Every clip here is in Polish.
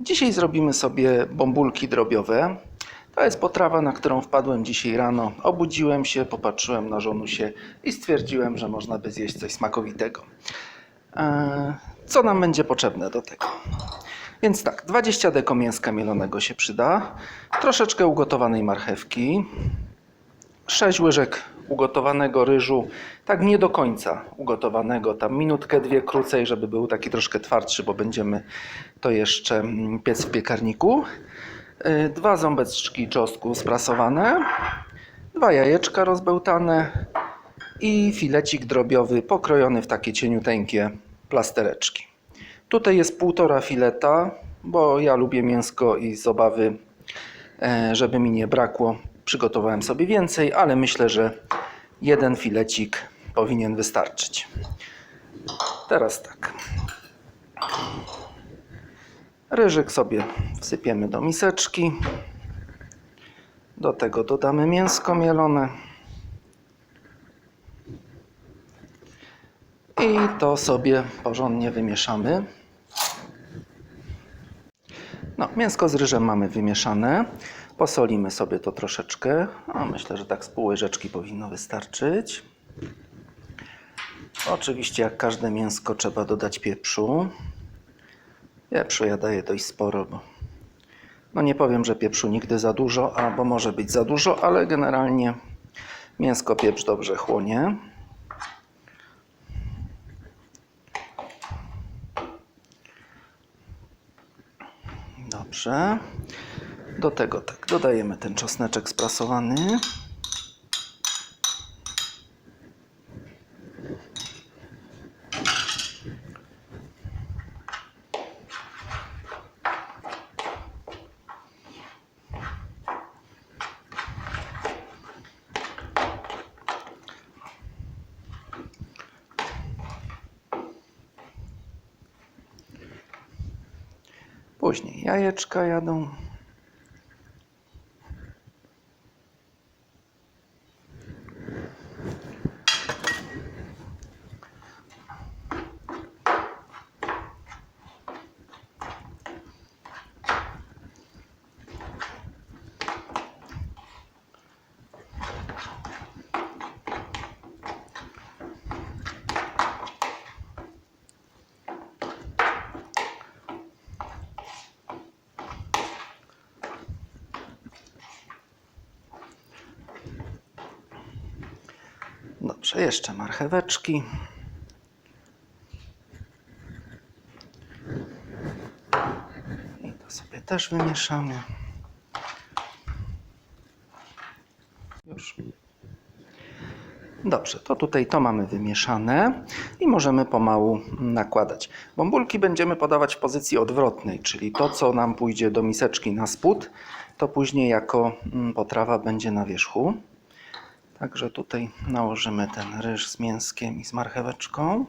Dzisiaj zrobimy sobie bąbulki drobiowe. To jest potrawa, na którą wpadłem dzisiaj rano. Obudziłem się, popatrzyłem na żonusie i stwierdziłem, że można by zjeść coś smakowitego. Eee, Co nam będzie potrzebne do tego? Więc tak, 20 deko mięska mielonego się przyda, troszeczkę ugotowanej marchewki, 6 łyżek ugotowanego ryżu, tak nie do końca ugotowanego, tam minutkę, dwie krócej, żeby był taki troszkę twardszy, bo będziemy to jeszcze mm, piec w piekarniku. Y, Dwa ząbeczki czosnku sprasowane, dwa jajeczka rozbełtane i filecik drobiowy pokrojony w takie cieniuteńkie plastereczki. Tutaj jest półtora fileta, bo ja lubię mięsko i z obawy, e, żeby mi nie brakło, przygotowałem sobie więcej, ale myślę, że jeden filecik powinien wystarczyć. Teraz tak. Ryżyk sobie wsypiemy do miseczki. Do tego dodamy mięsko mielone. I to sobie porządnie wymieszamy. No, mięsko z ryżem mamy wymieszane. Posolimy sobie to troszeczkę. A myślę, że tak z pół łyżeczki powinno wystarczyć. Oczywiście, jak każde mięsko, trzeba dodać pieprzu. Pieprzu ja daję dość sporo, bo no nie powiem, że pieprzu nigdy za dużo, albo może być za dużo, ale generalnie mięsko pieprz dobrze chłonie. Dobrze. Do tego tak, dodajemy ten czosneczek sprasowany. Później jajeczka jadą. Dobrze, jeszcze marcheweczki. I to sobie też wymieszamy. Już. Dobrze, to tutaj to mamy wymieszane i możemy pomału nakładać. Bąbulki będziemy podawać w pozycji odwrotnej, czyli to, co nam pójdzie do miseczki na spód, to później jako mm, potrawa będzie na wierzchu. Także tutaj nałożymy ten ryż z mięskiem i z marcheweczką.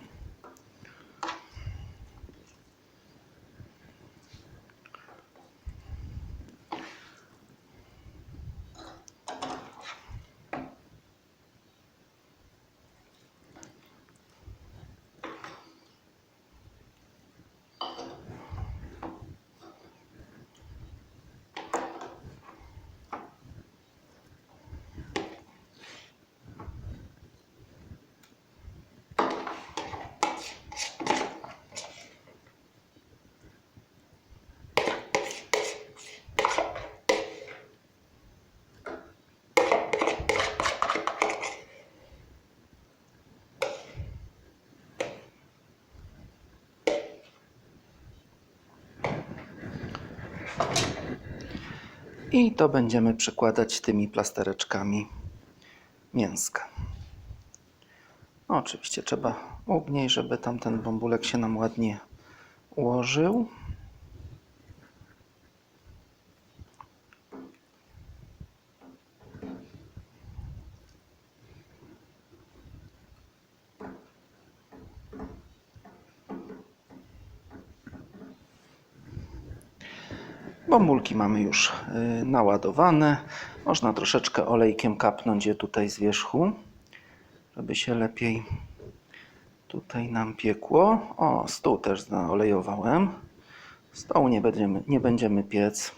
I to będziemy przykładać tymi plastereczkami mięska. No, oczywiście trzeba ugniej, żeby tamten bąbulek się nam ładnie ułożył. Bąbulki mamy już y, naładowane. Można troszeczkę olejkiem kapnąć je tutaj z wierzchu, żeby się lepiej tutaj nam piekło. O, stół też zaolejowałem. Stołu nie będziemy, nie będziemy piec.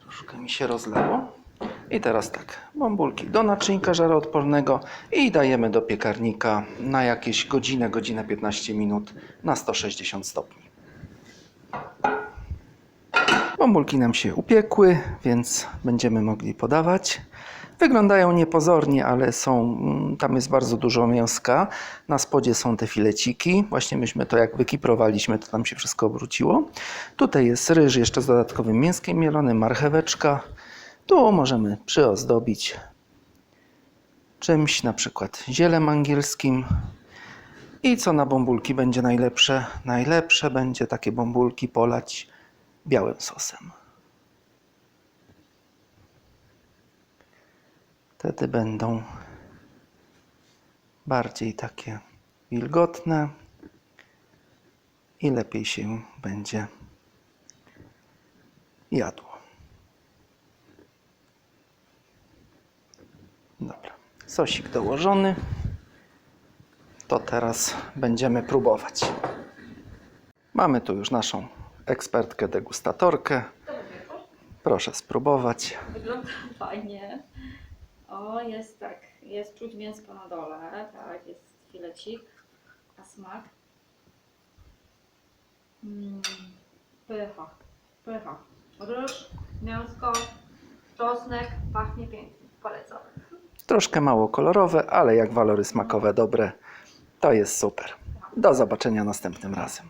Troszkę mi się rozlało. I teraz tak, bąbulki do naczynka żaroodpornego i dajemy do piekarnika na jakieś godzinę, godzinę 15 minut na 160 stopni. Bąbulki nam się upiekły, więc będziemy mogli podawać. Wyglądają niepozornie, ale są, mm, tam jest bardzo dużo mięska. Na spodzie są te fileciki. Właśnie myśmy to jak wykiprowaliśmy, to tam się wszystko obróciło. Tutaj jest ryż jeszcze z dodatkowym mięskiem mielonym, marcheweczka. Tu możemy przyozdobić czymś, na przykład zielem angielskim. I co na bąbulki będzie najlepsze? Najlepsze będzie takie bąbulki polać białym sosem. Wtedy będą bardziej takie wilgotne i lepiej się będzie jadło. Dobra, sosik dołożony. To teraz będziemy próbować. Mamy tu już naszą ekspertkę degustatorkę. Proszę spróbować. Wygląda fajnie. O, jest tak, jest czuć mięsko na dole, tak, jest filecik, a smak. Mm, pycha, pycha. Ryż, mięsko, czosnek, pachnie pięknie, polecam. Troszkę mało kolorowe, ale jak walory smakowe dobre, to jest super. Do zobaczenia następnym razem.